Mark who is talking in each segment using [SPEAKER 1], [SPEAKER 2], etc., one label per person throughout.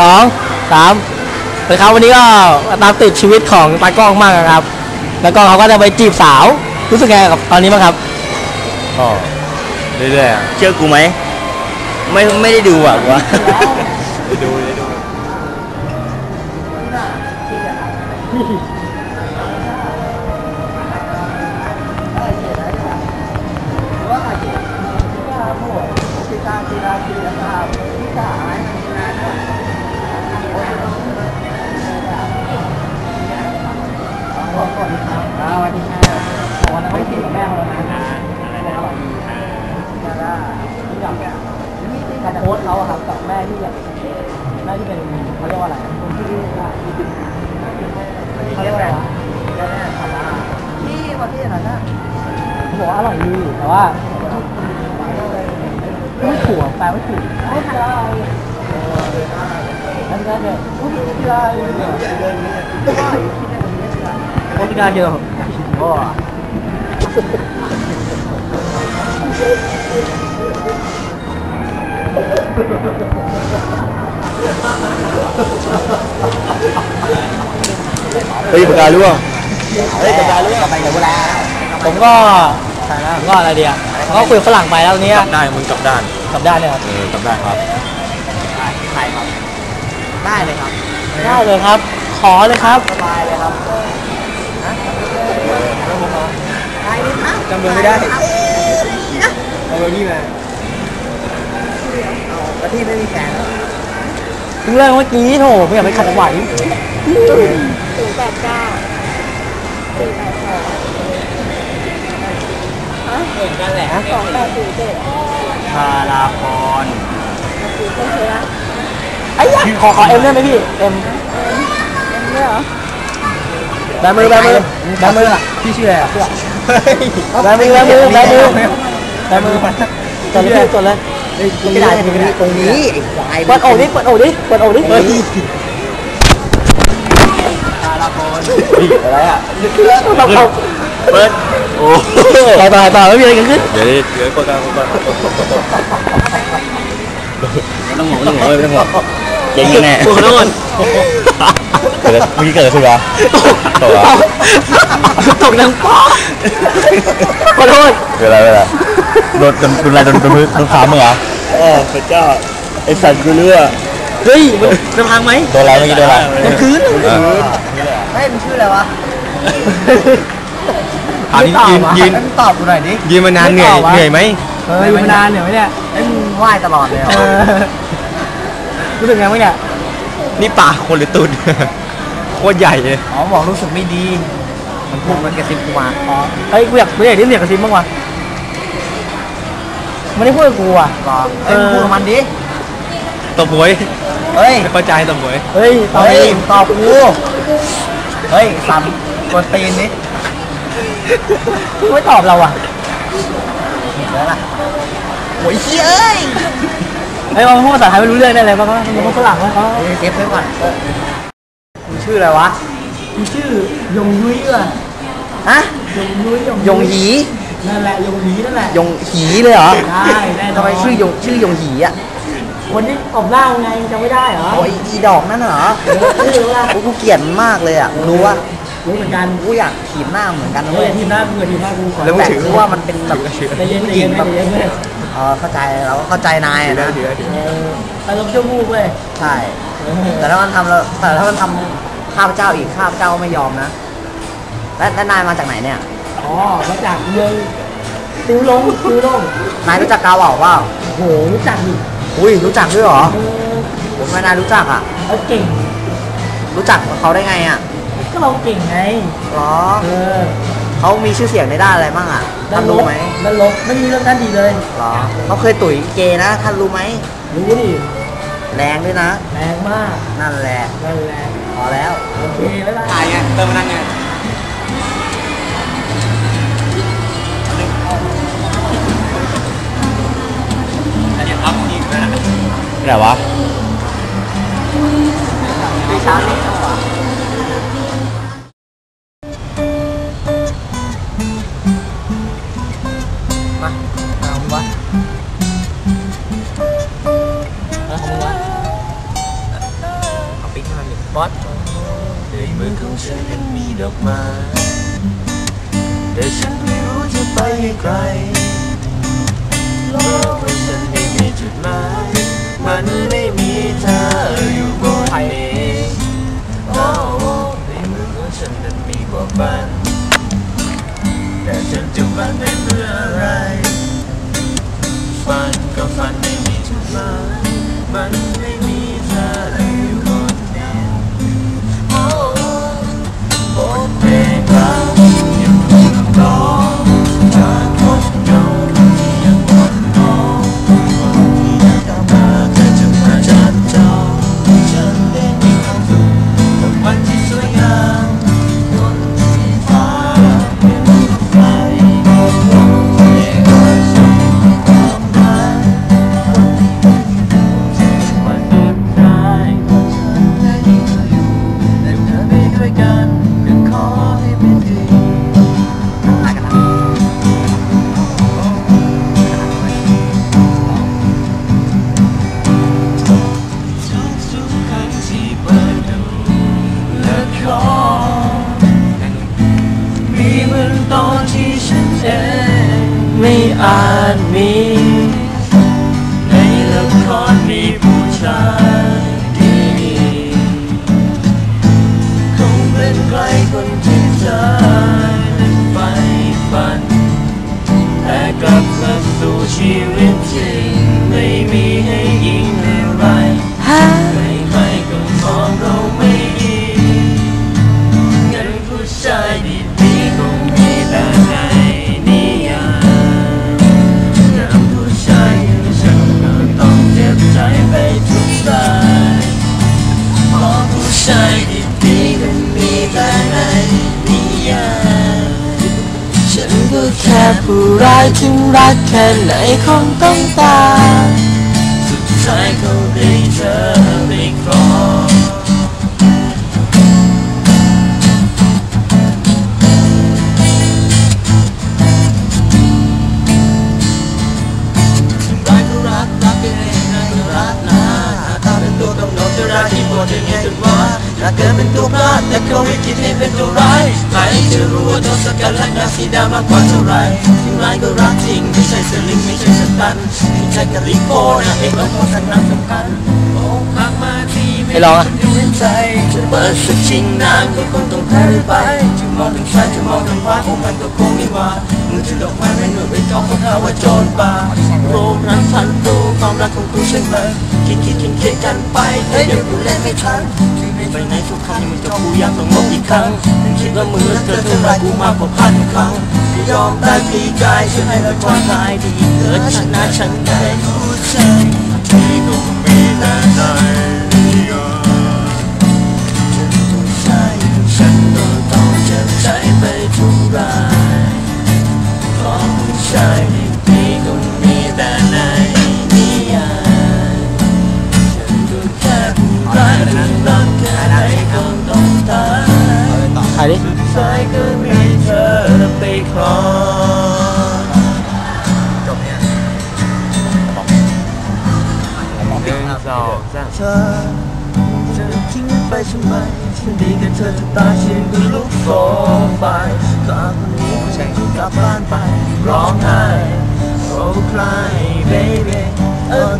[SPEAKER 1] สองสามสวัสดีครับวันนี้ก็ตามติดชีวิตของตากล้องมากนะครับ แล้วก็เขาก็จะไปจีบสาวรู้สึกไงกับตอนนี้บ้างครับ
[SPEAKER 2] ก็เรื่อยๆอะเชื่อกูไหมไม่ไม่ได้ดูอะกูว่าได้ดู
[SPEAKER 1] นั่นก็เนี่ยไม่ใช่โอ้ที่การเดียวก็
[SPEAKER 2] เฮ้ยปากกาล่วง
[SPEAKER 1] เฮ้ยกระจายเรื่องไปกับเวลาผมก็ผมก็อะไรเดียวผมก็คุยกับฝรั่งไปแล้วเนี้ย
[SPEAKER 2] กลับได้มึงกลับด้าน
[SPEAKER 1] กลับได้เลยครับ
[SPEAKER 2] เออกลับด้านครับ
[SPEAKER 1] ใช่ครับ ได้เลยครับได้เลยครับ ขอเลยครับสบายเลยครับได้เลยครับ
[SPEAKER 2] จำเบอร์ไม่ได้เอาเบอร์พี่มา
[SPEAKER 1] แล้วที่ไม่มีแฟนเพิ่งเลิกเมื่อกี้โถไม่อยากไปขัดไหว
[SPEAKER 3] ศูนย์แปดเก้าสี่แปดสอง
[SPEAKER 1] เหมือนกันแหละ
[SPEAKER 3] สองแปดศูนย์เจ็ด
[SPEAKER 2] พาราพร
[SPEAKER 3] ศูนย์เจ็ดเชื้ อ
[SPEAKER 1] ไอ้ยะขอขอเอ็มได้ไหมพี่ เอ็ม
[SPEAKER 3] เนื้อเหรอ
[SPEAKER 1] แบมือแบมือแบมือ
[SPEAKER 2] พี่ชื่ออะไรอะ
[SPEAKER 1] แบมือแบมือแบมือแบมือจดเลยพี่จดเลย
[SPEAKER 2] กระดาษตรงนี้ตรงนี้ไอ้ควาย
[SPEAKER 1] เปิดโอ่งดิเปิดโอ่งดิเปิดโอ่งดิ
[SPEAKER 2] เฮ้ยพาราพรอะไรอะ
[SPEAKER 1] เราเอา
[SPEAKER 2] เปิดโอ้
[SPEAKER 1] ต่อต่อต่อไม่มีอะไรเกิดขึ้น
[SPEAKER 2] เดี๋ยวดิเดี๋ยวปากกาปากกาไม่ต้องห่วงไม่ต้องห่วงไม่ต้องห่วง เจ๊งแน่
[SPEAKER 1] โอ้โหโดน
[SPEAKER 2] เกิดเมื่อกี้เกิดอะไรขึ้นวะตกเหรอ
[SPEAKER 1] ตกดังป๊อกขอโทษ
[SPEAKER 2] เวลาเวลาโดนโดนโดนอะไรโดนโดนโดนขามึงเหรอโอ้พระเจ้าไอสัตว์กูเลือ
[SPEAKER 1] เฮ้ยมันจะพังไหม
[SPEAKER 2] โดนอะไรเมื่อกี้โดนอะไร
[SPEAKER 1] โดนพื้น
[SPEAKER 2] เฮ้มันชื่ออะไรวะ
[SPEAKER 1] ถามยืนยืน
[SPEAKER 2] ตอบกูหน่อยดิ
[SPEAKER 1] ยืนมานานเหนื่อยเหนื่อยไหมเออ
[SPEAKER 2] เหนื่
[SPEAKER 1] ยื
[SPEAKER 2] อย
[SPEAKER 1] น
[SPEAKER 2] มา
[SPEAKER 1] นานเหนื่อยไหมเนี่ย
[SPEAKER 2] ไอ้มึงไหวตลอดเลย
[SPEAKER 1] เรู้สึกไงบ้างเนี่ย
[SPEAKER 2] นี่ปากคนหรือตุน โคตรใหญ่เลย อ๋อบอกรู้สึกไม่ดี มันพูดมันกระซิบกูมา
[SPEAKER 1] อ๋อเฮ้ยกูอยากกูอยากได้เสียงกระซิบบ้างว่ะไม่ได้พูดกับกูอะ
[SPEAKER 2] รอเอ้ยมึงพูดกับมันดิ
[SPEAKER 1] ตบหวย
[SPEAKER 2] เฮ้ย
[SPEAKER 1] ไม่เข้าใจตบหวย เฮ้ยตอบ
[SPEAKER 2] เฮ้ย
[SPEAKER 1] ดิ
[SPEAKER 2] ตอบกูเฮ้ยสามกวนตีนนี่
[SPEAKER 1] กูไม่ตอบเราอะ
[SPEAKER 2] ผิดแล้วล่ะโอ้ยเฮ้ยเอ้ย
[SPEAKER 1] ไอ้ยเราพูดภาษาไทยไม่รู้เรื่องได้เลยป่ะมันเป็นคนฝรั่งไหมเขา
[SPEAKER 2] เซฟไว้ก่อนมึงชื่ออะไรวะ
[SPEAKER 1] มีชื่อยงยุ้ยว่ะ
[SPEAKER 2] ฮะ
[SPEAKER 1] ยงยุ้ย
[SPEAKER 2] ยงหี
[SPEAKER 1] นั่นแหละยงหีนั่นแหละ
[SPEAKER 2] ยงหีเลยเหรอ
[SPEAKER 1] ใช่แน่นอน
[SPEAKER 2] ทำไมชื่อยงชื่อยงหีอะ
[SPEAKER 1] คนที่ตบหน้ามึงไงจำไม่ได้เหรอ
[SPEAKER 2] โอ้ยอีดอกนั่นเหรอ
[SPEAKER 1] ชื่อว่า
[SPEAKER 2] โอ้กูเกลียดมันมากเลยอะมึงรู้ว่า
[SPEAKER 1] รู้เหมือนกัน
[SPEAKER 2] กูอยากถีบหน้าเหมือนกันนะ
[SPEAKER 1] เฮ้
[SPEAKER 2] เว้
[SPEAKER 1] ย
[SPEAKER 2] ย
[SPEAKER 1] ทีมหน้ากูกับทีมหน้ากูก่อน
[SPEAKER 2] แต่รู้ว่ามันเป็นแบบ
[SPEAKER 1] ใจเย็นใจเย็นใจเย็นเลย
[SPEAKER 2] เออเข้าใจเราก็เข้าใจนายอะนะ
[SPEAKER 1] เอออารมณ์ชั่ววูบเว้ย
[SPEAKER 2] ใช่ แต่ถ้ามันทำแล้วแต่ถ้ามันทำข้าพเจ้าอีกข้าพเจ้าก็ไม่ยอมนะ และและนายมาจากไหนเนี่ย
[SPEAKER 1] อ๋อ มาจากเมืองติวลงติวลง
[SPEAKER 2] นายรู้จักกาวเหว่าเปล่า
[SPEAKER 1] โอ้โหรู้จักดิ
[SPEAKER 2] อุ้ยรู้จักด้วยเหรอ
[SPEAKER 1] เออ
[SPEAKER 2] ผมไม่นายรู้จักอะ
[SPEAKER 1] เขาเก่ง
[SPEAKER 2] รู้จักเขาได้ไงอะ
[SPEAKER 1] ก็เราเก่งไง
[SPEAKER 2] หรอ
[SPEAKER 1] เออ
[SPEAKER 2] เขามีชื่อเสียงในด้านอะไรบ้างอะท่านรู้ไหม
[SPEAKER 1] ด้านลบไม่มีเรื่องด้านดีเลย
[SPEAKER 2] หรอเขาเคยตุ๋ยเกย์นะ ท่านรู้ไหม
[SPEAKER 1] รู้ดิ
[SPEAKER 2] แรงด้วยนะ
[SPEAKER 1] แรงมาก
[SPEAKER 2] นั่นแหละ
[SPEAKER 1] นั่นแหละ
[SPEAKER 2] พอแล้ว
[SPEAKER 1] โอเคบ๊ายบาย
[SPEAKER 2] ถ่ายไงเติมนั่นไงไหนวะ
[SPEAKER 1] เช้านี้จังหวะมา
[SPEAKER 2] บอส
[SPEAKER 4] ในมือของฉันนั้นมีดอกไม้แต่ฉันไม่รู้จะไปให้ไกลโลกของฉันไม่มีจุดหมายมันไม่มีเธออยู่บนนี้โอ้ในมือของฉันนั้นมีบอกบันแต่ฉันจะฝันไปเพื่ออะไรฝันก็ฝันไม่มีจุดหมายมันไม่มีายถึงรักแค่ไหนคงต้องตายสุดท้ายเขาได้เธอไปครองถึงร้ายก็รักรักกันเองนะก็รักนะตาเป็นตัวกำหนดจะรักที่ปวดอย่างไงกันว่า รักเกินเป็นตัวพลาดแต่เขาไม่คิดให้เป็นตัวร้ายใครจะรู้ว่าตัวสกัดรักนาสีดามากกว่าเท่าไรถึงร้ายก็รักจริงไม่ใช่สลิงไม่ใช่สตันไม่ใช่กะลิโก้นะเอกแล้วก็สักนักสำคัญโอ้พักมาที
[SPEAKER 2] ให้ลองอะ
[SPEAKER 4] ดูเห็นใจจะเปิดสักชิงนานก็คงต้องแพ้ไปจะมองทางซ้ายจะมองทางขวาคงมันก็คงไม่ว่ามือถือดอกไม้ไม่หน่วยไปกองคนหาว่าโจรป่าโรครันพันตัวความรักของกูใช่ไหมคิดคิดคิดคิดกันไปเฮ้ยเดี๋ยวกูเล่นไม่ทัน ไปไหนทุกครั้งมึงจะกูยากต้องลบอีกครั้งมึงคิดว่ามึงรักเธอเท่าไรกูมากกว่าพันครั้งไม่ยอมได้พี่กายช่วยให้เราความตายดีเกิดชนะฉันได้ผู้ชายที่คงมีแต่ใจผู้ชายฉันก็ต้องเจ็บใจไปทุกรายเพราะผู้ชาย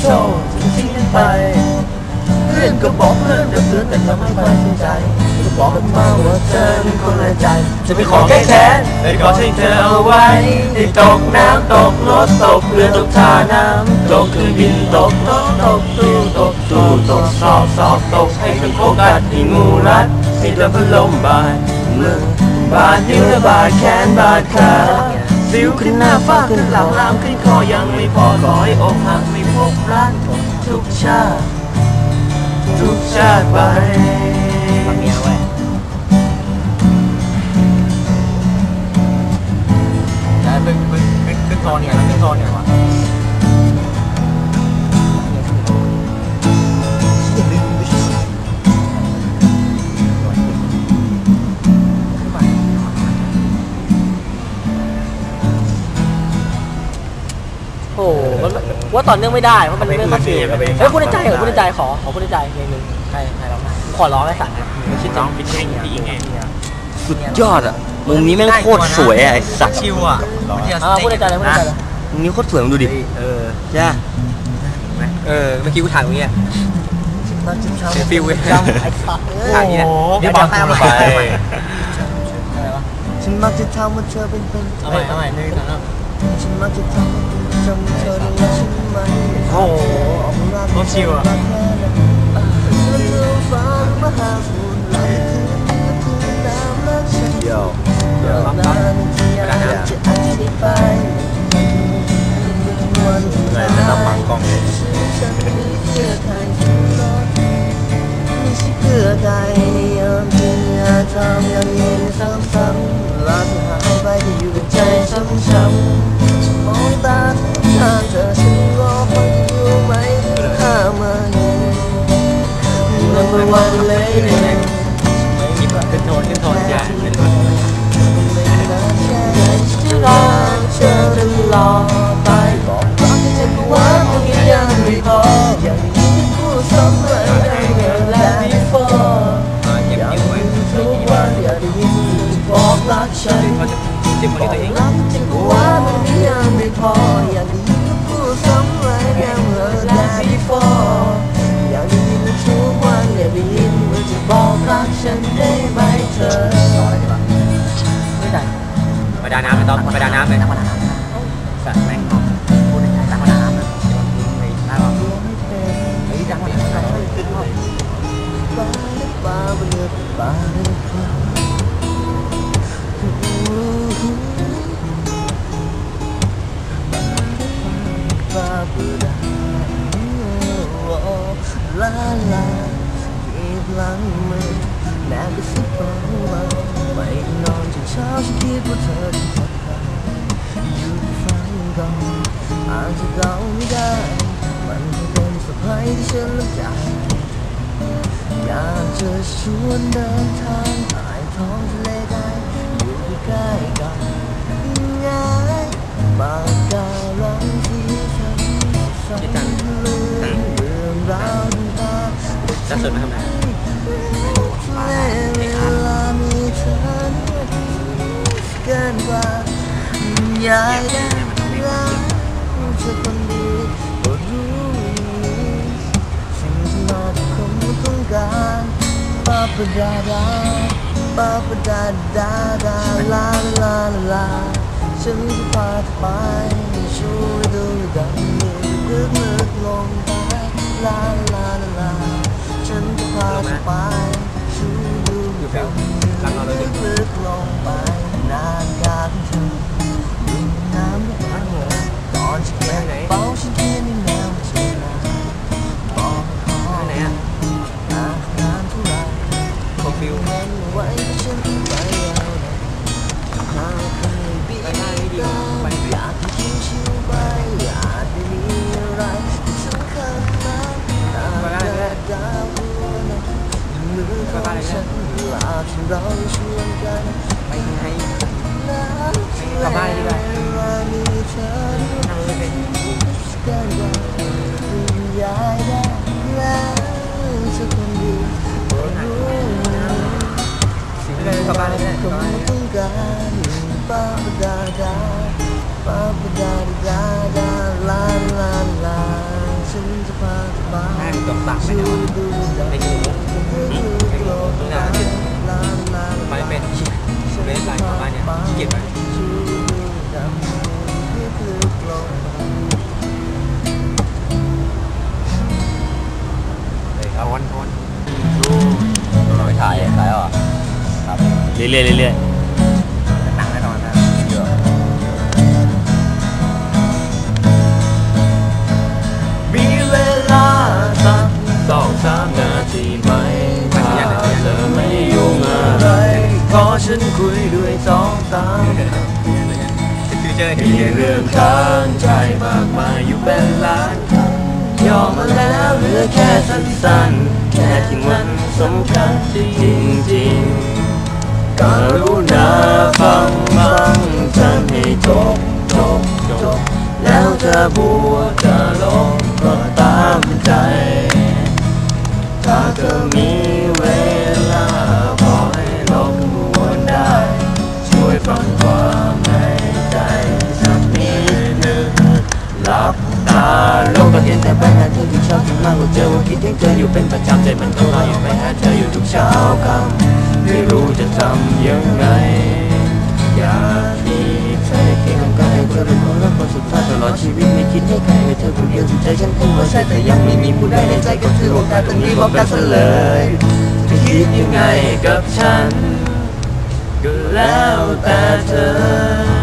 [SPEAKER 4] โชว์ฉันทิ้งกันไป เพื่อนก็บอกเพื่อนแต่เพื่อนแต่ทำให้ไม่สนใจก็บอกกันมาว่าเธอเป็นคนละใจ จะไปขอแก้แค้นได้กอให้เธอเอาไว้ได้ตกน้ำตกรถตกเรือตกท่าน้ำตกเครื่องบินตกรถตกตู้ตกตู้ตกสอบสอบตกให้เป็นโคกัดให้งูรัดให้เดินพัดลมบาดมือบาดนิ้วและบาดแขนบาดขาสิวขึ้นหน้าฟ้าขึ้นหลังลามขึ้นคอยังไม่พอขอให้อกหัก ไม่พบรักทุกชาติ ทุกชาติไป
[SPEAKER 2] ฟังเมียไว้แล้วเป็นเป็นเป็นเป็นตอนเนี่ย
[SPEAKER 1] มันว่าต่อเนื่องไม่ได้เพราะมันไม่เข้าฟิลเฮ้ยพูดในใจเหรอพูดในใจขอขอพูดในใจเพลงหนึ่ง
[SPEAKER 2] ใครใครร้องไห้ขอร้องไอ้สัตว์นะ
[SPEAKER 5] คิดถึง
[SPEAKER 2] พี่เองพี่เอง
[SPEAKER 6] สุดยอดอะมุมนี้แม่งโคตรสวยอะไอ้สัตว์
[SPEAKER 5] ชิวอะ
[SPEAKER 2] อ่าพูดในใจเลยพูดในใจเลย
[SPEAKER 6] มุมนี้โคตรสวยมึงดูดิ
[SPEAKER 5] เออ
[SPEAKER 6] ใช่ปะ
[SPEAKER 5] เออเมื่อกี้กูถ่ายตรงนี้เซลฟี่เว้ย
[SPEAKER 2] จำไอ้สัตว์เอ้ย
[SPEAKER 5] ถ่ายนี่แหละเดี๋ยวบอกให้เอาใหม่
[SPEAKER 2] อะไรวะ
[SPEAKER 6] ฉันมักจะทำว่าเธอเป็นเป็น
[SPEAKER 2] เอาใหม่เอาใหม่หนึ่งสองสาม
[SPEAKER 6] ฉันมักจะทำให้จำเธอได้ว่าฉันไม่
[SPEAKER 2] โอ้โห โคตรชิวอะ
[SPEAKER 6] เดี๋ยวเดี๋ยว
[SPEAKER 5] ปั๊มปั๊มเวลาน้ำ
[SPEAKER 6] เหนื่อ ตลอไปบอกรักที่ฉันว่ามันยังไม่พออย่างนี้ที่พูดซ้ำไม่ได้เงินและ before
[SPEAKER 5] เก็บ
[SPEAKER 6] อยาก
[SPEAKER 5] นิ้
[SPEAKER 6] ทุกวันอยากได้ยินบอกรักฉัน
[SPEAKER 5] เขาจะเจ็บอตัวเอง
[SPEAKER 6] รักจริงก็ว่ามันยังไม่พออยากได้ยินพูดซ้ำไม่ได้เงินและ before อยากได้ยินทุกวันอยากได้ยินว่าจะบอกรักฉันได้ไหมเธอ
[SPEAKER 2] ไม่ได้
[SPEAKER 5] ไปดาน้ำไดาน้ำเลย
[SPEAKER 2] ตั้งมาน้ำสัตว์แม่งพูดในใจตั้งมาน้ำนะโยนทิ้งไปได้ป่ะเฮ้ยตั้งมาน้ำใส่ขึ้นรอบ
[SPEAKER 6] ลา ลาอีกหลังมือแม่ก็สิบเบาๆไม่นอนจนเช้าฉันคิ ก่อนอาจจะเดาไม่ได้ มันคงเป็นสะพายที่ฉันรับใจอยากจะชวนเดินทางผ่านท้องทะเลได้อยู่ใกล้กันง่ายมากการันที่ฉันฝันลืมเรื่องราวต่างๆ
[SPEAKER 5] จะสุดมาทำไม
[SPEAKER 6] ปาปะดาดาปาปะดาดาดาลาลาลาลาฉันจะพาเธอไปช่วยดูดังนี้ลึกลึกลงไปลาลาลาลาฉันจะพาเธอไปช่วยดูดัง ตกตักไปช่ว
[SPEAKER 5] เนาะ
[SPEAKER 6] ยดูดัง
[SPEAKER 5] ไปกินหมู
[SPEAKER 6] โลกลาลาลา
[SPEAKER 5] ไปเป็นเบสไลน์ของบ้านเนี่ยขี้เกียจไป
[SPEAKER 6] ช่วยดูดังลึกลง
[SPEAKER 5] เลยครับวันทอน
[SPEAKER 6] เราไปถ่ายถ่ายอะครับเรื่อยๆเรื่อย
[SPEAKER 5] ห
[SPEAKER 6] มีเรื่อง
[SPEAKER 5] ค้า
[SPEAKER 6] งใจมากมายอยู่เป็นล้านคำยอมมาแล้วเหลือแค่สั้นๆ แค่ที่มันสำคัญจริงๆกรุณาฟังฟังฉันให้จบจบจบแล้วจะบวชจะลงก็ตามใจ ถ้า
[SPEAKER 4] เธอมี น้าเธอที่ชอบถึงมากกว่าเจอว่าคิดถึงเธออยู่เป็นประจำใจมันก็ลอยอยู่ไปหาเธออยู่ทุกเช้าค่ำไม่รู้จะทำยังไง อยากมีใครเคียงกายเธอเป็นคนรักคนสุดท้ายตลอดชีวิตไม่คิดให้ใครให้เธอคนเดียวที่ใจฉันคงว่าใช่แต่ยังไม่มีผู้ใดในใจก็ถือโอกาสตรงนี้บอกกันซะเลยจะคิดยังไงกับฉันก็แล้วแต่เธอ